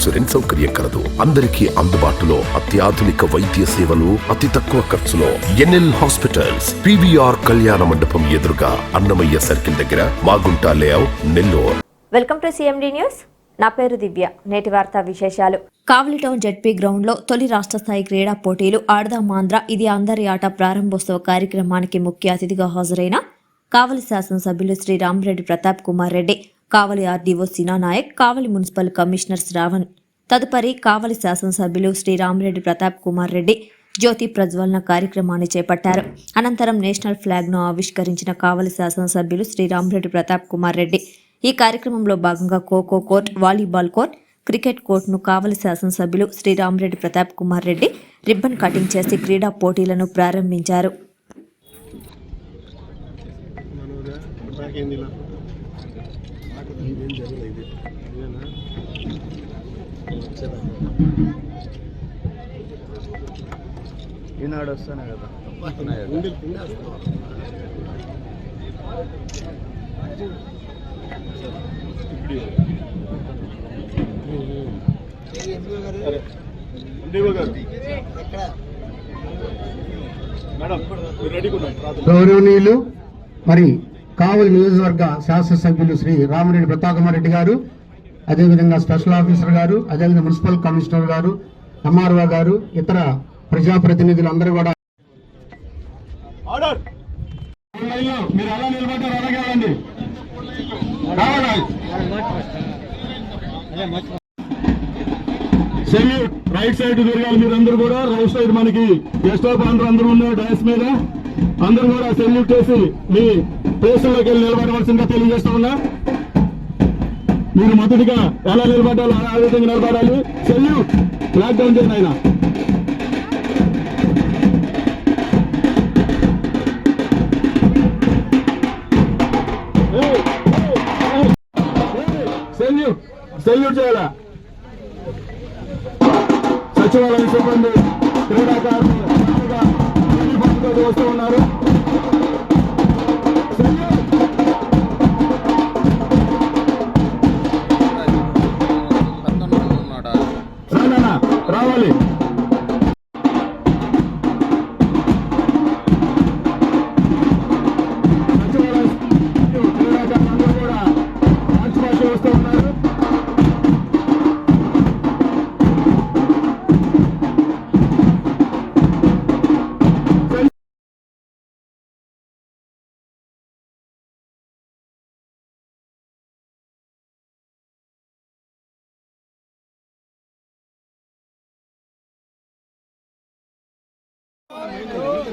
Insurance సౌకర్యం కలదు. అందరికీ అందుబాటులో అత్యాధునిక వైద్య సేవలు అతి తక్కువ ఖర్చులో. ఎన్ఎల్ హాస్పిటల్స్ పివిఆర్ కళ్యాణ మండపం ఎదురుగా అన్నమయ్య సర్కిల్ దగ్గర Magunta layout Nellore. Welcome to CMD news. నా పేరు దివ్య. నేటి వార్తా విశేషాలు. కావలి టౌన్ జడ్పీ గ్రౌండ్లో తొలి రాష్ట్ర స్థాయి క్రీడా పోటీలు ఆడదామాంధ్ర ఇది అందరి ఆట ప్రారంభోత్సవ కార్యక్రమానికి ముఖ్య అతిథిగా హాజరైన కావలి శాసనసభ్యులు Shri Ramareddy Pratap Kumar Reddy. Kavali RDO Sina Naik Kavali municipal commissioner Shravan తదుపరి కావలి శాసనసభ్యులు శ్రీ రామరెడ్డి ప్రతాప్ కుమార్ రెడ్డి జ్యోతి ప్రజ్వలన కార్యక్రమాన్ని చేపట్టారు. అనంతరం నేషనల్ ఫ్లాగ్ను ఆవిష్కరించిన కావలి శాసనసభ్యులు శ్రీ రామరెడ్డి ప్రతాప్ కుమార్ రెడ్డి. ఈ కార్యక్రమంలో భాగంగా kho kho court volleyball court cricket కోర్టును కావలి శాసనసభ్యులు శ్రీ రామరెడ్డి ప్రతాప్ కుమార్ రెడ్డి రిబ్బన్ కటింగ్ చేసి క్రీడా పోటీలను ప్రారంభించారు. ఈనాడు వస్తానే కదా. గౌరవనీయులు మరి కావలి నియోజకవర్గ శాసనసభ్యులు శ్రీ రామిరెడ్డి ప్రతాపకుమార్ రెడ్డి గారు అదేవిధంగా స్పెషల్ ఆఫీసర్ గారు అదేవిధంగా మున్సిపల్ కమిషనర్ గారు ఎంఆర్ఓ గారు ఇతర ప్రజాప్రతినిధులు అందరూ కూడా మీరు అలా నిలబడ్డారు అలాగే వెళ్ళండి రావాలి సెల్యూట్ రైట్ సైడ్ తిరగాలి మీరందరూ కూడా రైట్ సైడ్ మనకి గెస్ట్ ఆఫ్ ఆనర్ అందరూ ఉన్నారు డయాస్ మీద. అందరూ కూడా సెల్యూట్ చేసి మీ ప్లేసుల్లోకి వెళ్ళి నిలబడవలసిందిగా తెలియజేస్తా ఉన్నా. మీరు మొదటిగా ఎలా నిలబడాలో ఆ విధంగా నిలబడాలి. చెల్లు లాక్డౌన్ చేయండి ఆయన. సెల్యూట్ సెల్యూట్ చేయాలా? సచివాలయ సిబ్బంది క్రీడాకారులు వస్తూ ఉన్నారు.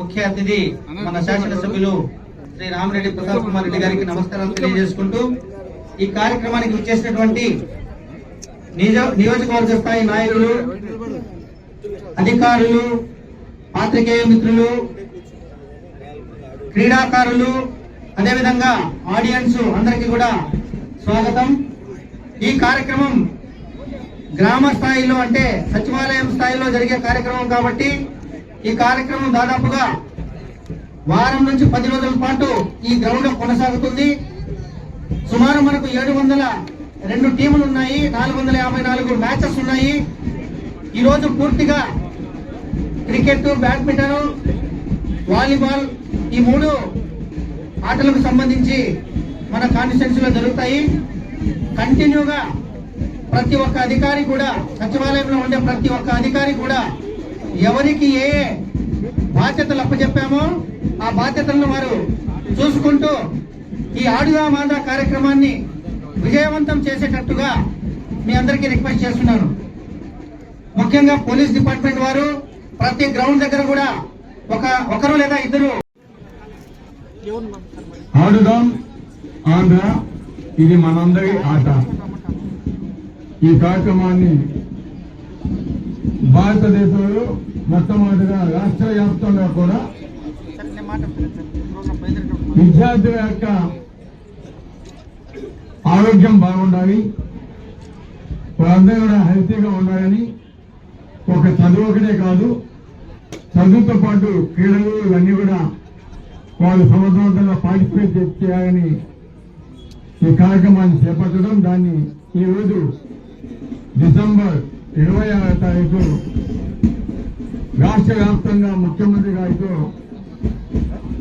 ముఖ్య అతిథి మన శాసనసభ్యులు శ్రీ రామిరెడ్డి ప్రతాప్ కుమార్ రెడ్డి గారికి నమస్కారాలు తెలియజేసుకుంటూ ఈ కార్యక్రమానికి వచ్చేసినటువంటి నియోజకవర్గ స్థాయి నాయకులు అధికారులు పాత్రికేయ మిత్రులు క్రీడాకారులు అదేవిధంగా ఆడియన్స్ అందరికీ కూడా స్వాగతం. ఈ కార్యక్రమం గ్రామ స్థాయిలో అంటే సచివాలయం స్థాయిలో జరిగే కార్యక్రమం కాబట్టి ఈ కార్యక్రమం దాదాపుగా వారం నుంచి పది రోజుల పాటు ఈ గ్రౌండ్లో కొనసాగుతుంది. సుమారు మనకు ఏడు వందల రెండు టీములు ఉన్నాయి. నాలుగు వందల యాభై నాలుగు మ్యాచెస్ ఉన్నాయి. ఈ రోజు పూర్తిగా క్రికెట్ బ్యాడ్మింటన్ వాలీబాల్ ఈ మూడు ఆటలకు సంబంధించి మన కాన్స్టిట్యున్సీలో జరుగుతాయి. కంటిన్యూగా ప్రతి ఒక్క అధికారి కూడా సచివాలయంలో ఉండే ప్రతి ఒక్క అధికారి కూడా ఎవరికి ఏ బాధ్యతలు అప్పచెప్పామో ఆ బాధ్యతలను వారు చూసుకుంటూ ఈ ఆడుగా మాదా కార్యక్రమాన్ని విజయవంతం చేసేటట్టుగా మీ అందరికీ రిక్వెస్ట్ చేస్తున్నాను. ముఖ్యంగా పోలీస్ డిపార్ట్మెంట్ వారు ప్రతి గ్రౌండ్ దగ్గర కూడా ఒక ఒకరు లేదా ఇద్దరు ఆడుదాం ఆంధ్ర ఇది మనందరి ఆట. ఈ కార్యక్రమాన్ని భారతదేశంలో మొట్టమొదటిగా రాష్ట్ర వ్యాప్తంగా కూడా విద్యార్థుల యొక్క ఆరోగ్యం బాగుండాలి. వాళ్ళందరూ కూడా హెల్తీగా ఉండాలని ఒక చదువు ఒకటే కాదు చదువుతో పాటు క్రీడలు ఇవన్నీ కూడా వాళ్ళు సమర్థవంతంగా పార్టిసిపేట్ చేయాలని ఈ కార్యక్రమాన్ని చేపట్టడం దాన్ని ఈ రోజు డిసెంబర్ ఇరవై ఆరో తారీఖు రాష్ట్ర వ్యాప్తంగా ముఖ్యమంత్రి గారితో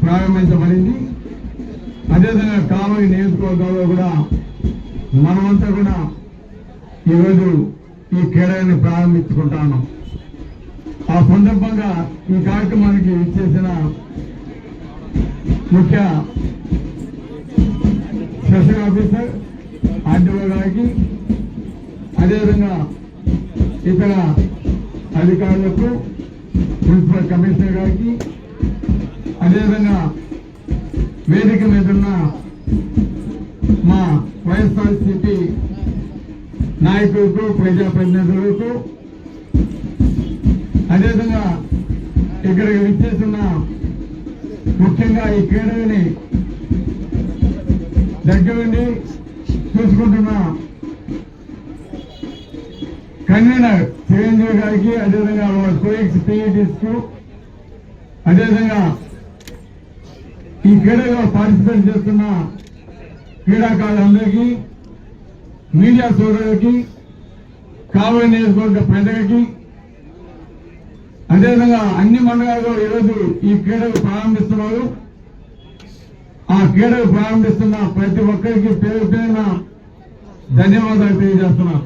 ప్రారంభించబడింది. అదేవిధంగా కావలి నియోజకవర్గంలో కూడా మనమంతా కూడా ఈరోజు ఈ క్రీడలను ప్రారంభించుకుంటాను ఆ సందర్భంగా ఈ కార్యక్రమానికి ఇచ్చేసిన ముఖ్య స్పెషల్ ఆఫీసర్ ఆర్డీఓ గారికి అధికారులకు ప్రిన్సిపల్ కమిషనర్ గారికి అదేవిధంగా వేదిక మీద ఉన్న మా వైఎస్ఆర్సీపీ నాయకులకు ప్రజాప్రతినిధులకు అదేవిధంగా ఇక్కడికి విచ్చేస్తున్న ముఖ్యంగా ఈ క్రీడని దగ్గరుండి చూసుకుంటున్న కన్వీనర్ చిరంజీవి గారికి అదేవిధంగా వాళ్ళ కోయిక్స్ పీఈటీస్కు అదేవిధంగా ఈ క్రీడలో పార్టిసిపేట్ చేస్తున్న క్రీడాకారులందరికీ మీడియా సోదరులకి కావలి నియోజకవర్గ ప్రజలకి అదేవిధంగా అన్ని మండలాల్లో ఈరోజు ఈ క్రీడలు ప్రారంభిస్తున్నారు. ఆ క్రీడలు ప్రారంభిస్తున్న ప్రతి ఒక్కరికి పేరు పేరున ధన్యవాదాలు తెలియజేస్తున్నారు